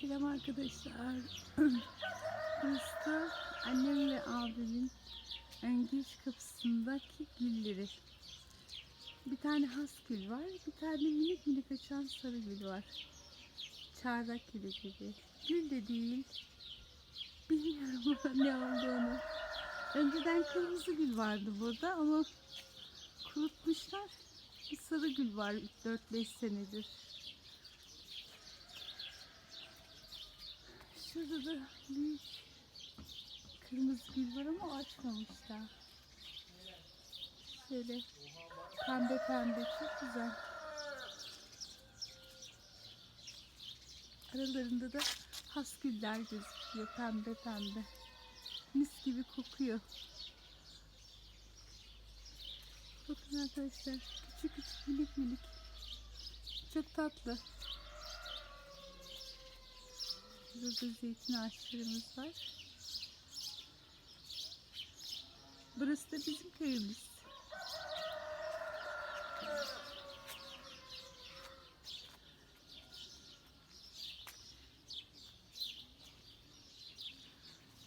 Selam arkadaşlar. Burası annem ve abimin ön giriş kapısındaki gülleri. Bir tane has gül var. Bir tane minik minik açan sarı gül var. Çardak gülü gibi. Gül de değil. Bilmiyorum ne olduğunu. Önceden kırmızı gül vardı burada ama kurutmuşlar. Bir sarı gül var 4-5 senedir. Şurada da büyük kırmızı gül var ama açmamış daha. Şöyle pembe pembe çok güzel. Aralarında da has güller gözüküyor pembe pembe. Mis gibi kokuyor. Bakın arkadaşlar küçük küçük minik minik. Çok tatlı. Burada zeytin ağaçlarımız var. Burası da bizim köyümüz.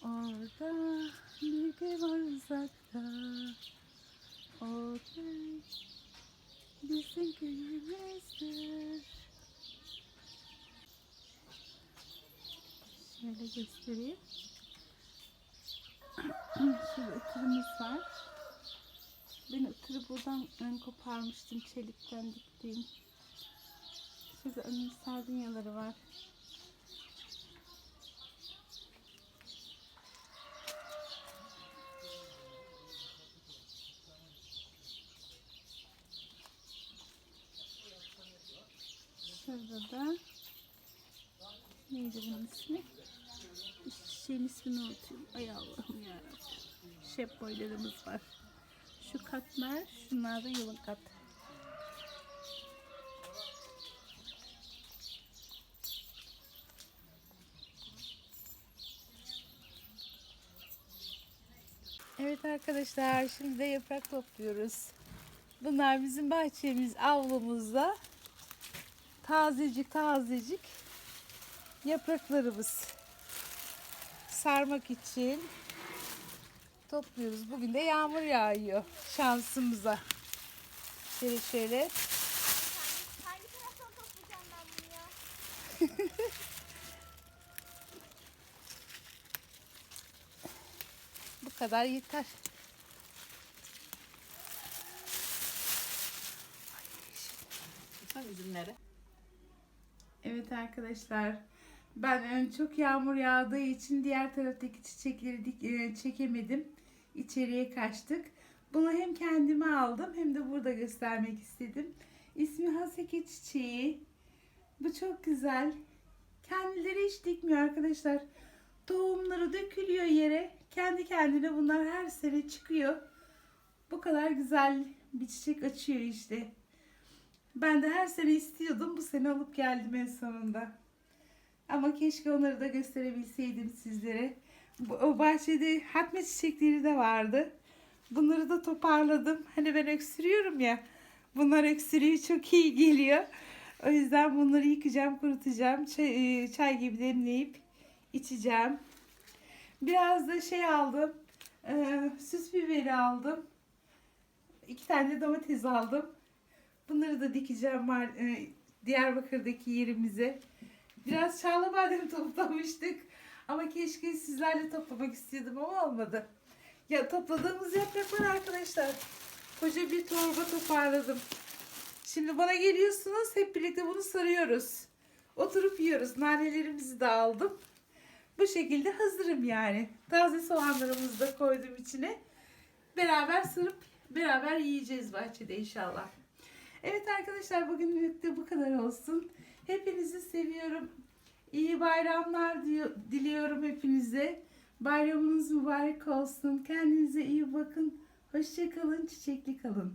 Orada bir köy var uzakta. O köy bizim köyümüzdür. Şöyle göstereyim. Şurada ıtırımız var. Ben ıtırı buradan ön koparmıştım. Çelikten diktiğim. Şurada önün sardunyaları var. Şurada da neydi bunun ismi? Çiçeğin ismini unutuyorum. Ay Allah'ım yarabbim. Şep boylarımız var. Şu katmer, şunlar da yılın kat. Evet arkadaşlar şimdi de yaprak topluyoruz. Bunlar bizim bahçemiz, avlumuzda. Tazecik tazecik yapraklarımız sarmak için topluyoruz. Bugün de yağmur yağıyor şansımıza. Şöyle şöyle. Hangi taraftan toplayacağım ben bunu ya? Bu kadar yeter. Sen üzümleri. Evet arkadaşlar. Ben e, çok yağmur yağdığı için diğer taraftaki çiçekleri e, çekemedim. İçeriye kaçtık. Bunu hem kendime aldım hem de burada göstermek istedim. İsmi Haseki çiçeği. Bu çok güzel. Kendileri hiç dikmiyor arkadaşlar. Tohumları dökülüyor yere. Kendi kendine bunlar her sene çıkıyor. Bu kadar güzel bir çiçek açıyor işte. Ben de her sene istiyordum. Bu sene alıp geldim en sonunda. Ama keşke onları da gösterebilseydim sizlere. O bahçede hatme çiçekleri de vardı. Bunları da toparladım. Hani ben öksürüyorum ya. Bunlar öksürüğü çok iyi geliyor. O yüzden bunları yıkayacağım, kurutacağım. Çay, e, çay gibi demleyip içeceğim. Biraz da şey aldım. e, süs biberi aldım. İki tane domates aldım. Bunları da dikeceğim e, Diyarbakır'daki yerimize. Biraz çağla badem toplamıştık. Ama keşke sizlerle toplamak istiyordum ama olmadı. Ya topladığımız yapraklar arkadaşlar. Koca bir torba toparladım. Şimdi bana geliyorsunuz hep birlikte bunu sarıyoruz. Oturup yiyoruz. Nanelerimizi de aldım. Bu şekilde hazırım yani. Taze soğanlarımızı da koydum içine. Beraber sarıp beraber yiyeceğiz bahçede inşallah. Evet arkadaşlar bugünlük de bu kadar olsun. Hepinizi seviyorum. İyi bayramlar diliyorum hepinize. Bayramınız mübarek olsun. Kendinize iyi bakın. Hoşçakalın, çiçekli kalın.